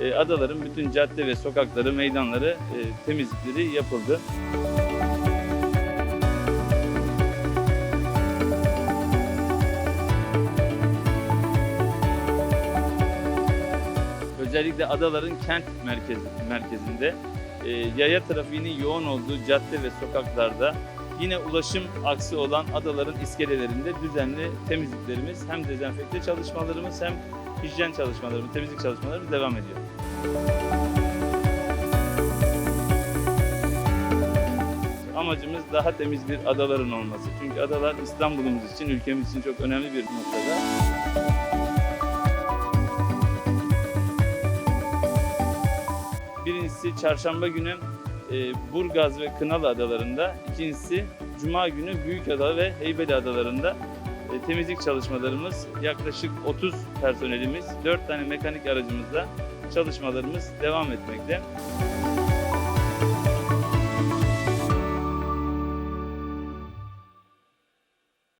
e, adaların bütün cadde ve sokakları, meydanları e, temizlikleri yapıldı. Özellikle adaların kent merkezi, merkezinde e, yaya trafiğinin yoğun olduğu cadde ve sokaklarda yine ulaşım aksi olan adaların iskelelerinde düzenli temizliklerimiz hem dezenfekte çalışmalarımız hem hijyen çalışmalarımız, temizlik çalışmalarımız devam ediyor. Amacımız daha temiz bir adaların olması. Çünkü adalar İstanbul'umuz için, ülkemiz için çok önemli bir noktada. Birincisi çarşamba günü Burgaz ve Kınalı adalarında, ikincisi Cuma günü Büyükada ve Heybeli adalarında e, temizlik çalışmalarımız yaklaşık 30 personelimiz, 4 tane mekanik aracımızla çalışmalarımız devam etmekte.